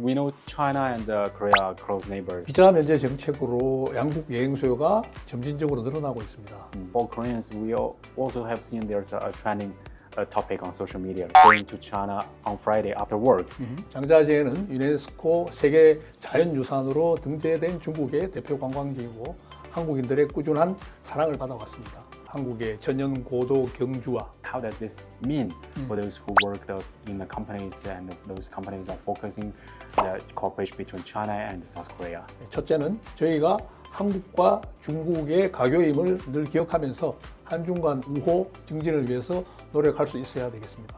We know China and uh, Korea are close neighbors. 비자 면제 정책으로 양국 여행 수요가 점진적으로 늘어나고 있습니다. For Koreans, we al- also have seen there's a, trending uh, topic on social media going to China on Friday after work. 장자제는 유네스코 세계 자연유산으로 등재된 중국의 대표 관광지이고 한국인들의 꾸준한 사랑을 받아왔습니다. 한국의 천연 고도 경주와 How does this mean for those who work the, in the companies and those companies are focusing the cooperation between China and South Korea? 첫째는 저희가 한국과 중국의 가교임을 늘 기억하면서 한중 간 우호 증진을 위해서 노력할 수 있어야 되겠습니다.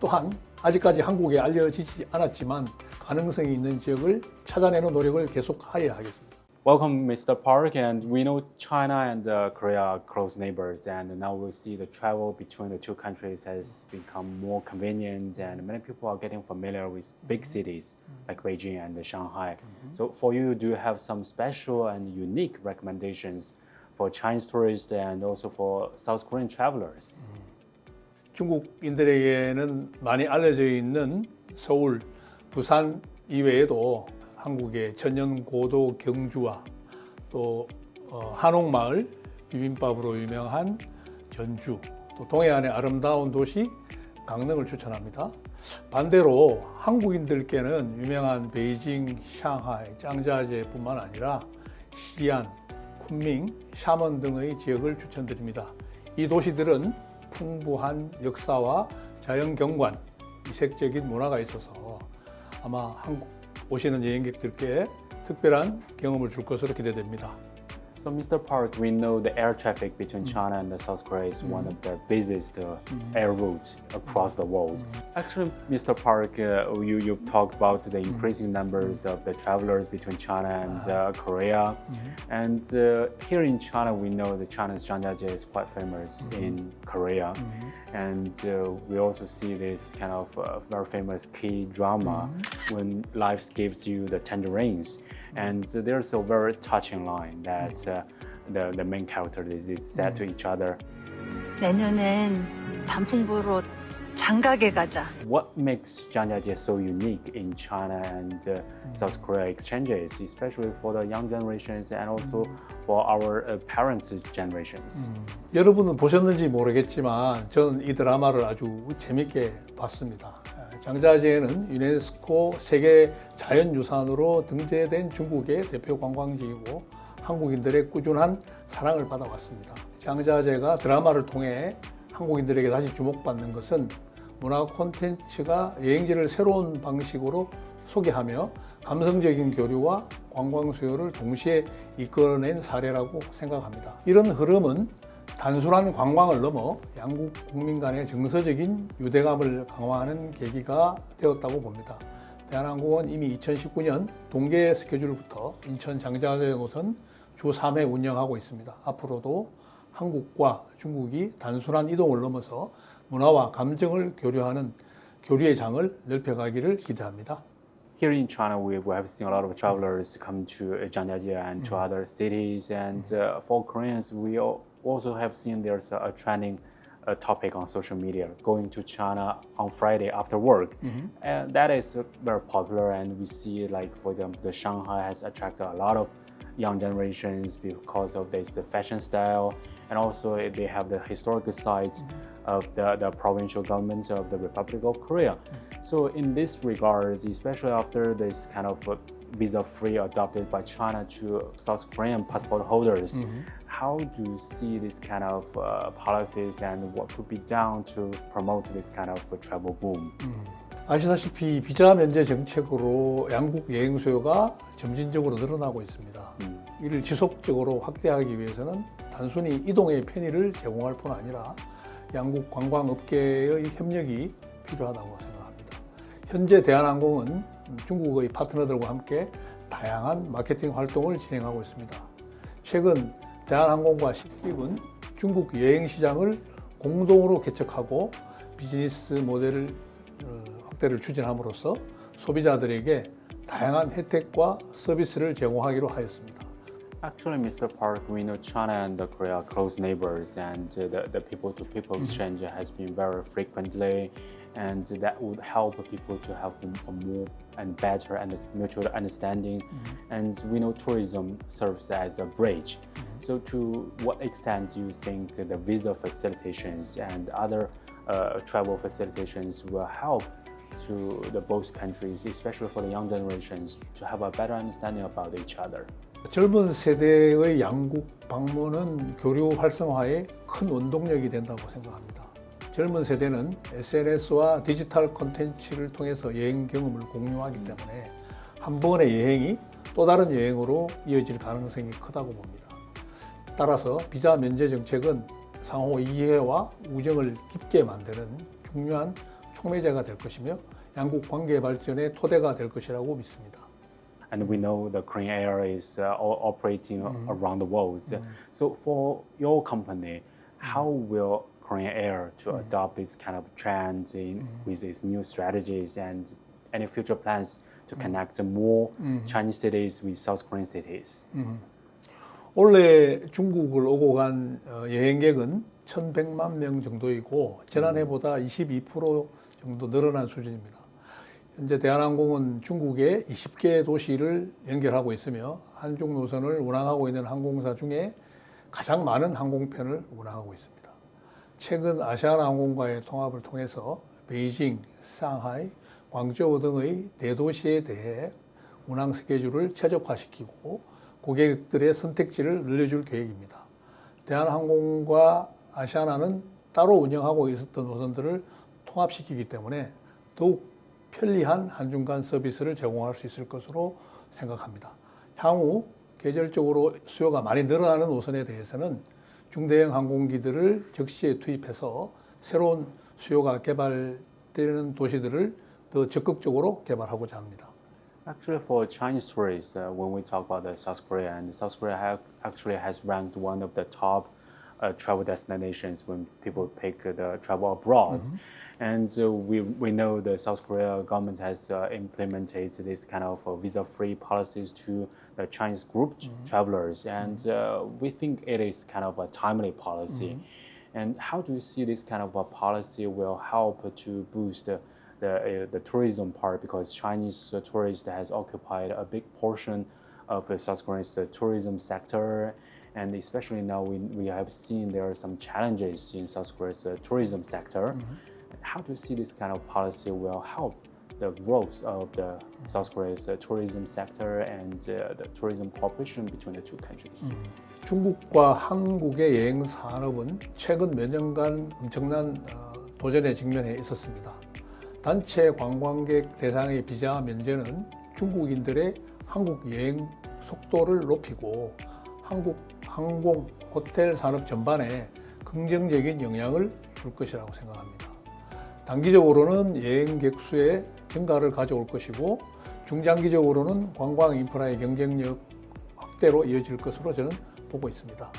또한 아직까지 한국에 알려지지 않았지만 가능성이 있는 지역을 찾아내는 노력을 계속하여야 하겠습니다. Welcome, Mr. Park. And we know China and uh, Korea are close neighbors, and now we see the travel between the two countries has become more convenient, and many people are getting familiar with big cities like Beijing and Shanghai. So, for you, do you have some special and unique recommendations for Chinese tourists and also for South Korean travelers? 중국인들에게는 많이 알려져 있는 서울, 부산 이외에도 한국의 천연 고도 경주와 또 어, 한옥마을 비빔밥으로 유명한 전주, 또 동해안의 아름다운 도시 강릉을 추천합니다. 반대로 한국인들께는 유명한 베이징, 샹하이, 짱자제뿐만 아니라 시안, 쿤밍, 샤먼 등의 지역을 추천드립니다. 이 도시들은 풍부한 역사와 자연 경관, 이색적인 문화가 있어서 아마 한국 오시는 여행객들께 특별한 경험을 줄 것으로 기대됩니다. So, Mr. Park, we know the air traffic between China and South Korea is one of the busiest uh, air routes across the world. Actually, Mr. Park, uh, you you talked about the increasing numbers of the travelers between China and uh, Korea, and uh, here in China, we know that China's Zhangjiajie is quite famous in Korea, and uh, we also see this kind of uh, very famous K drama when life gives you the tangerines. And uh, there's a very touching line that uh, the, the main character is, is said to each other. 내년엔 단풍 보러 장가게 가자. What makes Zhangjiajie so unique in China and uh, South Korea exchanges, especially for the young generations and also for our uh, parents' generations? 여러분은 보셨는지 모르겠지만 저는 이 드라마를 아주 재밌게 봤습니다. 장자제는 유네스코 세계 자연유산으로 등재된 중국의 대표 관광지이고 한국인들의 꾸준한 사랑을 받아왔습니다. 장자제가 드라마를 통해 한국인들에게 다시 주목받는 것은 문화 콘텐츠가 여행지를 새로운 방식으로 소개하며 감성적인 교류와 관광 수요를 동시에 이끌어낸 사례라고 생각합니다. 이런 흐름은 단순한 관광을 넘어 양국 국민 간의 정서적인 유대감을 강화하는 계기가 되었다고 봅니다. 대한항공은 이미 2019년 동계 스케줄부터 인천 장자제 노선 주 3회 운영하고 있습니다. 앞으로도 한국과 중국이 단순한 이동을 넘어서 문화와 감정을 교류하는 교류의 장을 넓혀가기를 기대합니다. Here in China, we, we have seen a lot of travelers come to uh, Zhangjiajie and to other cities. And uh, for Koreans, we al- also have seen there's a, a trending uh, topic on social media going to China on Friday after work. And that is uh, very popular. And we see, like, for example, the Shanghai has attracted a lot of young generations because of this fashion style. And also, uh, they have the historical sites of the, the provincial governments of the Republic of Korea. So in this regards, especially after this kind of uh, visa-free adopted by China to South Korean passport holders, how do you see this kind of uh, policies and what could be done to promote this kind of uh, travel boom? 아시다시피 비자 면제 정책으로 양국 여행 수요가 점진적으로 늘어나고 있습니다. 이를 지속적으로 확대하기 위해서는 단순히 이동의 편의를 제공할 뿐 아니라 양국 관광업계의 협력이 필요하다고 생각합니다. 현재 대한항공은 중국의 파트너들과 함께 다양한 마케팅 활동을 진행하고 있습니다. 최근 대한항공과 시립은 중국 여행 시장을 공동으로 개척하고 비즈니스 모델을 어, 확대를 추진함으로써 소비자들에게 다양한 혜택과 서비스를 제공하기로 하였습니다. Actually, Mr. Park, we know China and the Korea are close neighbors, and the, the people-to-people mm-hmm. exchange has been very frequently. and that would help people to have a more and better and mutual understanding. Mm-hmm. And we know tourism serves as a bridge. Mm-hmm. So, to what extent do you think the visa facilitations and other uh, travel facilitations will help to the both countries, especially for the young generations, to have a better understanding about each other? 젊은 세대의 양국 방문은 교류 활성화에 큰 원동력이 된다고 생각합니다. 젊은 세대는 SNS와 디지털 콘텐츠를 통해서 여행 경험을 공유하기 때문에 한 번의 여행이 또 다른 여행으로 이어질 가능성이 크다고 봅니다. 따라서 비자 면제 정책은 상호 이해와 우정을 깊게 만드는 중요한 촉매제가 될 것이며 양국 관계 발전의 토대가 될 것이라고 믿습니다. and we know the Korean Air is uh, o- operating around the world. So, so for your company, how will Korean Air to adopt this kind of trend in, with its new strategies and any future plans to connect more Chinese cities with South Korean cities? 올해 중국을 오고 간 어, 여행객은 1,100만 명 정도이고 지난해보다 22% 정도 늘어난 수준입니다. 현재 대한항공은 중국의 20개 도시를 연결하고 있으며 한중 노선을 운항하고 있는 항공사 중에 가장 많은 항공편을 운항하고 있습니다. 최근 아시아나항공과의 통합을 통해서 베이징, 상하이, 광저우 등의 대도시에 대해 운항 스케줄을 최적화시키고 고객들의 선택지를 늘려줄 계획입니다. 대한항공과 아시아나는 따로 운영하고 있었던 노선들을 통합시키기 때문에 더욱 편리한 한중 간 서비스를 제공할 수 있을 것으로 생각합니다. 향후 계절적으로 수요가 많이 늘어나는 노선에 대해서는 중대형 항공기들을 적시에 투입해서 새로운 수요가 개발되는 도시들을 더 적극적으로 개발하고자 합니다. Actually, for Chinese tourists, uh, when we talk about the South Korea, and South Korea have, actually has ranked one of the top uh, travel destinations when people pick uh, the travel abroad. And uh, we, we know the South Korea government has uh, implemented this kind of uh, visa-free policies to the Chinese group travelers, and uh, we think it is kind of a timely policy. And how do you see this kind of a policy will help to boost the the, uh, the tourism part? Because Chinese uh, tourists has occupied a big portion of the South Korea's uh, tourism sector, and especially now we, we have seen there are some challenges in South Korea's uh, tourism sector. How do you see this kind of policy will help the growth of the South Korea's uh, tourism sector and uh, the tourism cooperation between the two countries? 중국과 한국의 여행 산업은 최근 몇 년간 엄청난 어, 도전에 직면해 있었습니다. 단체 관광객 대상의 비자 면제는 중국인들의 한국 여행 속도를 높이고 한국 항공, 호텔 산업 전반에 긍정적인 영향을 줄 것이라고 생각합니다. 단기적으로는 여행객 수의 증가를 가져올 것이고 중장기적으로는 관광 인프라의 경쟁력 확대로 이어질 것으로 저는 보고 있습니다.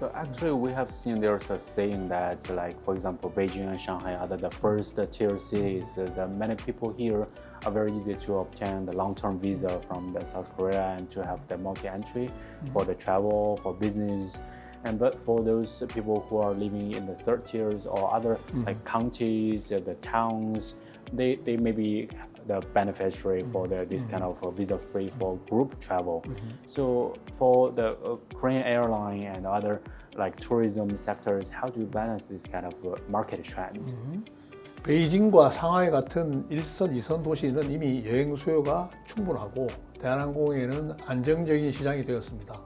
So actually, we have seen there's a saying that, like for example, Beijing and Shanghai are the, first tier cities. Uh, that many people here are very easy to obtain the long-term visa from the South Korea and to have the multi-entry for the travel, for business. And but for those people who are living in the third tiers or other like counties, uh, the towns, they they may be the beneficiary for the, this kind of uh, visa-free for group travel. So for the uh, Korean airline and other like tourism sectors, how do you balance this kind of uh, market trend? 베이징과 상하이 같은 1선, 2선 도시는 이미 여행 수요가 충분하고 대한항공에는 안정적인 시장이 되었습니다.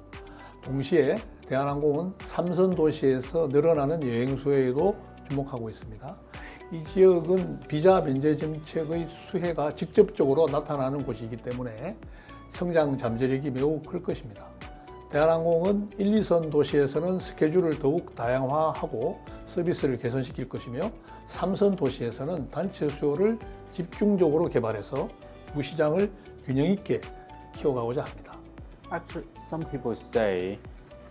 동시에 대한항공은 3선 도시에서 늘어나는 여행 수요에도 주목하고 있습니다. 이 지역은 비자 면제 정책의 수혜가 직접적으로 나타나는 곳이기 때문에 성장 잠재력이 매우 클 것입니다. 대한항공은 1, 2선 도시에서는 스케줄을 더욱 다양화하고 서비스를 개선시킬 것이며 3선 도시에서는 단체 수요를 집중적으로 개발해서 두 시장을 균형 있게 키워가고자 합니다. Actually, some people say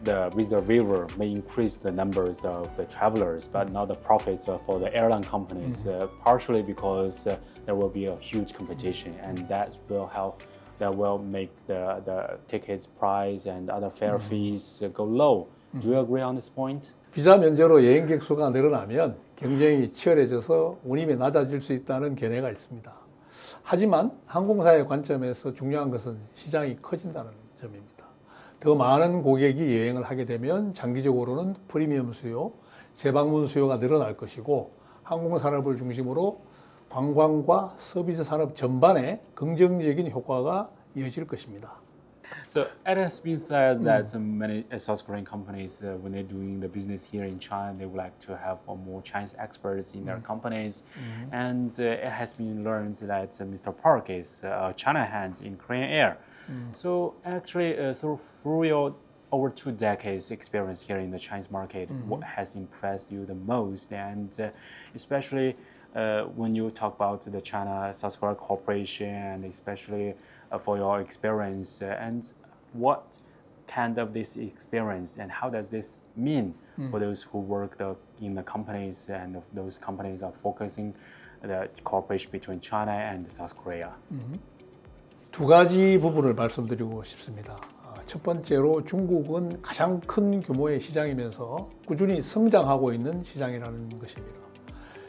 the visa waiver may increase the numbers of the travelers, but not the profits uh, for the airline companies. Uh, partially because uh, there will be a huge competition, and that will help. That will make the the tickets price and other fare fees uh, go low. Do you agree on this point? 비자 면제로 여행객 수가 늘어나면 경쟁이 치열해져서 운임이 낮아질 수 있다는 견해가 있습니다. 하지만 항공사의 관점에서 중요한 것은 시장이 커진다는 점입니다. 더 많은 고객이 여행을 하게 되면 장기적으로는 프리미엄 수요, 재방문 수요가 늘어날 것이고 항공산업을 중심으로 관광과 서비스 산업 전반에 긍정적인 효과가 이어질 것입니다. So it has been said that uh, many uh, South Korean companies, uh, when they're doing the business here in China, they would like to have uh, more Chinese experts in their companies. And uh, it has been learned that uh, Mr. Park is uh, China hand in Korean Air. So actually, uh, through, through your over two decades experience here in the Chinese market, what has impressed you the most? And uh, especially uh, when you talk about the China South Korea cooperation, and especially uh, for your experience, uh, and what kind of this experience and how does this mean for those who work the, in the companies and those companies are focusing the cooperation between China and South Korea? 두 가지 부분을 말씀드리고 싶습니다. 아, 첫 번째로 중국은 가장 큰 규모의 시장이면서 꾸준히 성장하고 있는 시장이라는 것입니다.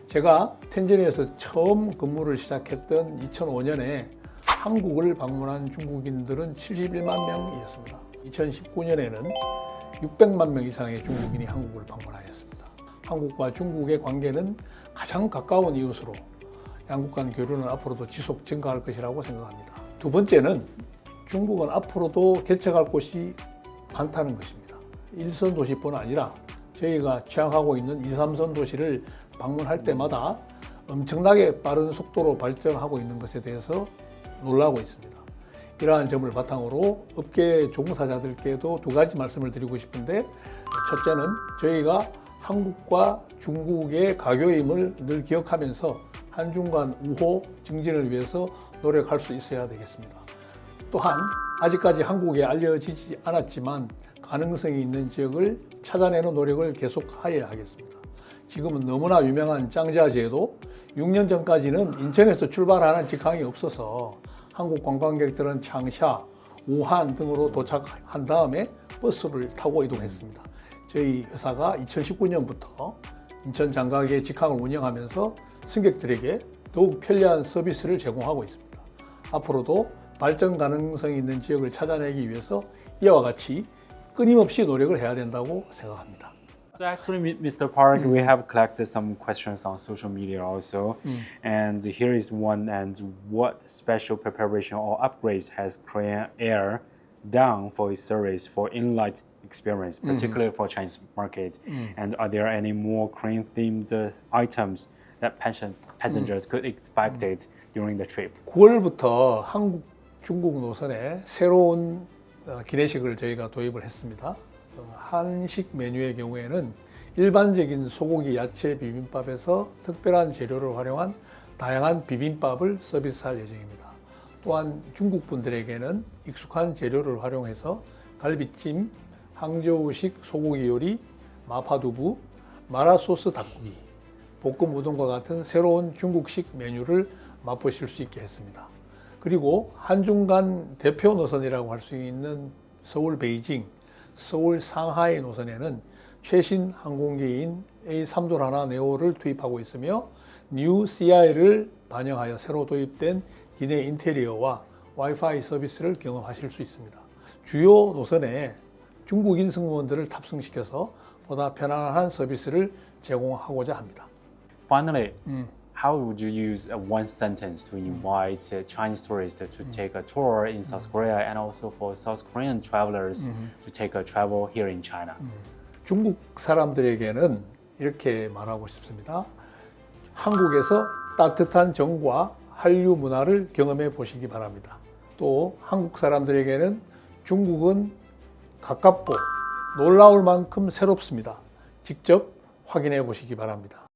제가 텐젠에서 처음 근무를 시작했던 2005년에 한국을 방문한 중국인들은 71만 명이었습니다. 2019년에는 600만 명 이상의 중국인이 한국을 방문하였습니다. 한국과 중국의 관계는 가장 가까운 이웃으로 양국 간 교류는 앞으로도 지속 증가할 것이라고 생각합니다. 두 번째는 중국은 앞으로도 개척할 곳이 많다는 것입니다. 1선 도시뿐 아니라 저희가 취항하고 있는 2, 3선 도시를 방문할 때마다 엄청나게 빠른 속도로 발전하고 있는 것에 대해서 놀라고 있습니다. 이러한 점을 바탕으로 업계 종사자들께도 두 가지 말씀을 드리고 싶은데 첫째는 저희가 한국과 중국의 가교임을 늘 기억하면서 한중 간 우호 증진을 위해서 노력할 수 있어야 되겠습니다. 또한 아직까지 한국에 알려지지 않았지만 가능성이 있는 지역을 찾아내는 노력을 계속하여야 하겠습니다. 지금은 너무나 유명한 짱자제도 6년 전까지는 인천에서 출발하는 직항이 없어서 한국 관광객들은 창샤, 우한 등으로 도착한 다음에 버스를 타고 이동했습니다. 저희 회사가 2019년부터 인천 장각의 직항을 운영하면서 승객들에게 더욱 편리한 서비스를 제공하고 있습니다. 앞으로도 발전 가능성이 있는 지역을 찾아내기 위해서 이와 같이 끊임없이 노력을 해야 된다고 생각합니다. So actually, Mi- Mr. Park, we have collected some questions on social media also, and here is one. And what special preparation or upgrades has Korean Air done for its service for in-flight experience, particularly for Chinese market? And are there any more Korean-themed uh, items that passengers passengers could expect it During the trip? 9월부터 한국 중국 노선에 새로운 어, 기내식을 저희가 도입을 했습니다. 어, 한식 메뉴의 경우에는 일반적인 소고기 야채 비빔밥에서 특별한 재료를 활용한 다양한 비빔밥을 서비스할 예정입니다. 또한 중국 분들에게는 익숙한 재료를 활용해서 갈비찜, 항저우식 소고기 요리, 마파두부, 마라소스 닭고기, 볶음 우동과 같은 새로운 중국식 메뉴를 맛보실 수 있게 했습니다. 그리고 한중간 대표 노선이라고 할 수 있는 서울 베이징, 서울 상하이 노선에는 최신 항공기인 A321 네오를 투입하고 있으며 뉴 CI를 반영하여 새로 도입된 기내 인테리어와 와이파이 서비스를 경험하실 수 있습니다. 주요 노선에 중국인 승무원들을 탑승시켜서 보다 편안한 서비스를 제공하고자 합니다. Finally, how would you use uh, one sentence to invite uh, Chinese tourists to take a tour in South Korea and also for South Korean travelers to take a travel here in China? 중국 사람들에게는 이렇게 말하고 싶습니다. 한국에서 따뜻한 정과 한류 문화를 경험해 보시기 바랍니다. 또 한국 사람들에게는 중국은 가깝고 놀라울 만큼 새롭습니다. 직접 확인해 보시기 바랍니다.